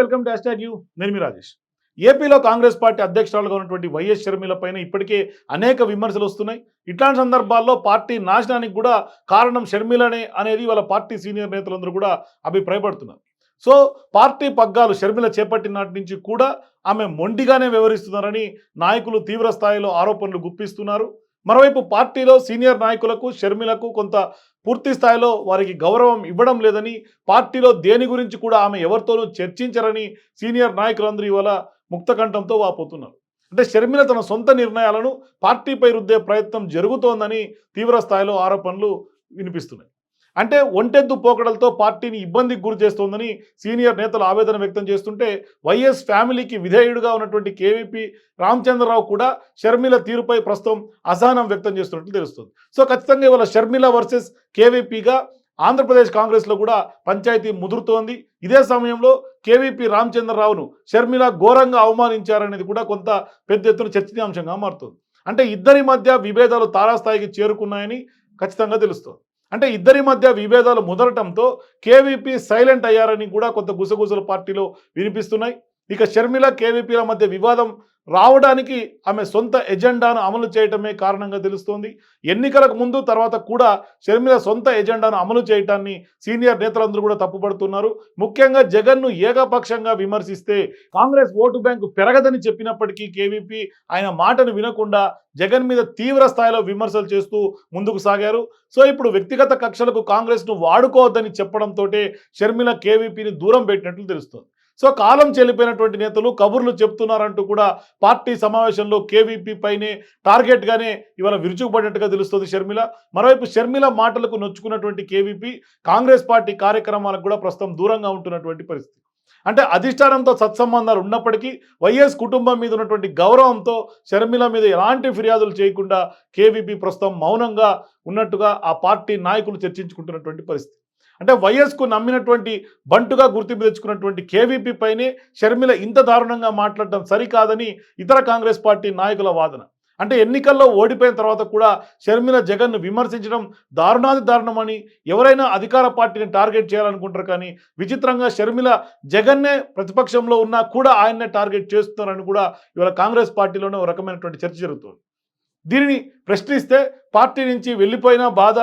Welcome to hash you. నేను మీ రాజేష్. ఏపీలో Congress party అధ్యక్షురాలుగా ఉన్నటువంటి వైఎస్ షర్మిల పైన ఇప్పటికే అనేక విమర్శలు వస్తున్నాయి. ఇట్లాంటి సందర్భాల్లో పార్టీ నాశనానికి కూడా కారణం షర్మిలనే అనేది వాళ్ళ పార్టీ సీనియర్ నేతలందరూ కూడా అభిప్రాయపడుతున్నారు. సో పార్టీ పగ్గాలు షర్మిల చేపట్టిన నాటి నుంచి కూడా ఆమె మొండిగానే వ్యవహరిస్తున్నారని నాయకులు తీవ్ర స్థాయిలో ఆరోపణలు గుప్పిస్తున్నారు. మరోవైపు పార్టీలో సీనియర్ నాయకులకు షర్మిలకు కొంత పూర్తి స్థాయిలో వారికి గౌరవం ఇవ్వడం లేదని పార్టీలో దేని గురించి కూడా ఆమె ఎవరితోనూ చర్చించరని సీనియర్ నాయకులందరూ ఇవాళ ముక్తకంఠంతో వాపోతున్నారు. అంటే షర్మిల తన సొంత నిర్ణయాలను పార్టీపై రుద్దే ప్రయత్నం జరుగుతోందని తీవ్ర స్థాయిలో ఆరోపణలు వినిపిస్తున్నాయి. అంటే ఒంటెద్దు పోకడలతో పార్టీని ఇబ్బందికి గురి చేస్తోందని సీనియర్ నేతలు ఆవేదన వ్యక్తం చేస్తుంటే వైఎస్ ఫ్యామిలీకి విధేయుడుగా ఉన్నటువంటి కేవీపీ రామచంద్రరావు కూడా షర్మిల తీరుపై ప్రస్తుతం అసహనం వ్యక్తం చేస్తున్నట్లు తెలుస్తుంది. సో ఖచ్చితంగా ఇవాళ షర్మిల వర్సెస్ కేవీపీగా ఆంధ్రప్రదేశ్ కాంగ్రెస్లో కూడా పంచాయతీ ముదురుతోంది. ఇదే సమయంలో కేవీపీ రామచంద్రరావును షర్మిల ఘోరంగా అవమానించారనేది కూడా కొంత పెద్ద ఎత్తున చర్చనీయాంశంగా మారుతుంది. అంటే ఇద్దరి మధ్య విభేదాలు తారాస్థాయికి చేరుకున్నాయని ఖచ్చితంగా తెలుస్తుంది. అంటే ఇద్దరి మధ్య విభేదాలు ముదరటంతో కేవీపీ సైలెంట్ అయ్యారని కూడా కొంత గుసగుసల పార్టీలో వినిపిస్తున్నాయి. ఇక షర్మిల కేవీపీల మధ్య వివాదం రావడానికి ఆమె సొంత ఎజెండాను అమలు చేయటమే కారణంగా తెలుస్తోంది. ఎన్నికలకు ముందు తర్వాత కూడా షర్మిల సొంత ఎజెండాను అమలు చేయటాన్ని సీనియర్ నేతలందరూ కూడా తప్పుపడుతున్నారు. ముఖ్యంగా జగన్ను ఏకపక్షంగా విమర్శిస్తే కాంగ్రెస్ ఓటు బ్యాంకు పెరగదని చెప్పినప్పటికీ కేవీపీ ఆయన మాటను వినకుండా జగన్ మీద తీవ్ర స్థాయిలో విమర్శలు చేస్తూ ముందుకు సాగారు. సో ఇప్పుడు వ్యక్తిగత కక్షలకు కాంగ్రెస్ను వాడుకోవద్దని చెప్పడంతో షర్మిల కేవీపీని దూరం పెట్టినట్లు తెలుస్తోంది. సో కాలం చెల్లిపోయినటువంటి నేతలు కబుర్లు చెప్తున్నారంటూ కూడా పార్టీ సమావేశంలో కేవీపీ పైనే టార్గెట్గానే ఇవాళ విరుచుకుపడినట్టుగా తెలుస్తుంది షర్మిల. మరోవైపు షర్మిల మాటలకు నొచ్చుకున్నటువంటి కేవీపీ కాంగ్రెస్ పార్టీ కార్యక్రమాలకు కూడా ప్రస్తుతం దూరంగా ఉంటున్నటువంటి పరిస్థితి. అంటే అధిష్టానంతో సత్సంబంధాలు ఉన్నప్పటికీ వైఎస్ కుటుంబం మీద ఉన్నటువంటి గౌరవంతో షర్మిల మీద ఎలాంటి ఫిర్యాదులు చేయకుండా కేవీపీ ప్రస్తుతం మౌనంగా ఉన్నట్టుగా ఆ పార్టీ నాయకులు చర్చించుకుంటున్నటువంటి పరిస్థితి. అంటే వైఎస్కు నమ్మినటువంటి బంటుగా గుర్తింపు తెచ్చుకున్నటువంటి కేవీపీ పైనే షర్మిల ఇంత దారుణంగా మాట్లాడడం సరికాదని ఇతర కాంగ్రెస్ పార్టీ నాయకుల వాదన. అంటే ఎన్నికల్లో ఓడిపోయిన తర్వాత కూడా షర్మిల జగన్ను విమర్శించడం దారుణాది దారుణమని ఎవరైనా అధికార పార్టీని టార్గెట్ చేయాలనుకుంటారు కానీ విచిత్రంగా షర్మిల జగన్నే ప్రతిపక్షంలో ఉన్నా కూడా ఆయన్నే టార్గెట్ చేస్తున్నారని కూడా ఇవాళ కాంగ్రెస్ పార్టీలోనే ఒక రకమైనటువంటి చర్చ జరుగుతుంది. దీనిని ప్రశ్నిస్తే పార్టీ నుంచి వెళ్ళిపోయినా బాధ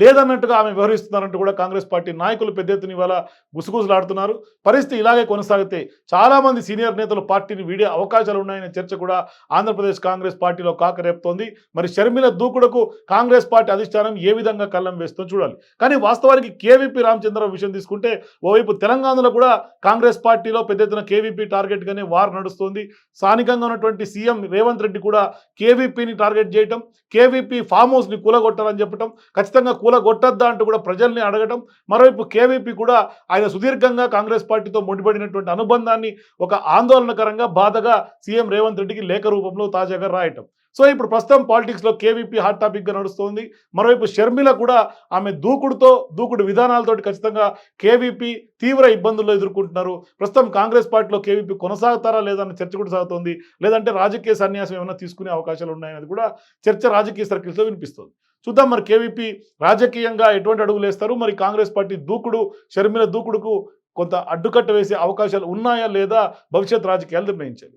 లేదన్నట్టుగా ఆమె వ్యవహరిస్తున్నారంటూ కూడా కాంగ్రెస్ పార్టీ నాయకులు పెద్ద ఎత్తున ఇవాళ గుసగుసలాడుతున్నారు. పరిస్థితి ఇలాగే కొనసాగితే చాలామంది సీనియర్ నేతలు పార్టీని వీడే అవకాశాలు ఉన్నాయనే చర్చ కూడా ఆంధ్రప్రదేశ్ కాంగ్రెస్ పార్టీలో కాకరేపుతోంది మరి షర్మిల దూకుడుకు కాంగ్రెస్ పార్టీ అధిష్టానం ఏ విధంగా కళ్ళం వేస్తుందో చూడాలి. కానీ వాస్తవానికి కేవీపీ రామచంద్రరావు విషయం తీసుకుంటే ఓవైపు తెలంగాణలో కూడా కాంగ్రెస్ పార్టీలో పెద్ద ఎత్తున కేవీపీ టార్గెట్గానే వార్ నడుస్తోంది. స్థానికంగా ఉన్నటువంటి సీఎం రేవంత్ రెడ్డి కూడా కేవీపీని టార్గెట్ చేయటం కేవీపీ ఫామ్ హౌస్ని కూలగొట్టాలని చెప్పడం ఖచ్చితంగా కూలగొట్టద్దా అంటూ కూడా ప్రజల్ని అడగటం మరోవైపు కేవీపీ కూడా ఆయన సుదీర్ఘంగా కాంగ్రెస్ పార్టీతో ముడిపడినటువంటి అనుబంధాన్ని ఒక ఆందోళనకరంగా బాధగా సీఎం రేవంత్ రెడ్డికి లేఖ రూపంలో తాజాగా రాయటం. సో ఇప్పుడు ప్రస్తుతం పాలిటిక్స్లో కేవీపీ హాట్ టాపిక్గా నడుస్తోంది. మరోవైపు షర్మిల కూడా ఆమె దూకుడుతో దూకుడు విధానాలతోటి ఖచ్చితంగా కేవీపీ తీవ్ర ఇబ్బందుల్లో ఎదుర్కొంటున్నారు. ప్రస్తుతం కాంగ్రెస్ పార్టీలో కేవీపీ కొనసాగుతారా లేదన్న చర్చ కూడా సాగుతోంది. లేదంటే రాజకీయ సన్యాసం ఏమైనా తీసుకునే అవకాశాలు ఉన్నాయనేది కూడా చర్చ రాజకీయ సర్కిల్స్లో వినిపిస్తుంది. చూద్దాం మరి కేవీపీ రాజకీయంగా ఎటువంటి అడుగులు వేస్తారు? మరి కాంగ్రెస్ పార్టీ దూకుడు షర్మిల దూకుడుకు కొంత అడ్డుకట్ట వేసే అవకాశాలు ఉన్నాయా లేదా? భవిష్యత్ రాజకీయాలు నిర్ణయించాలి.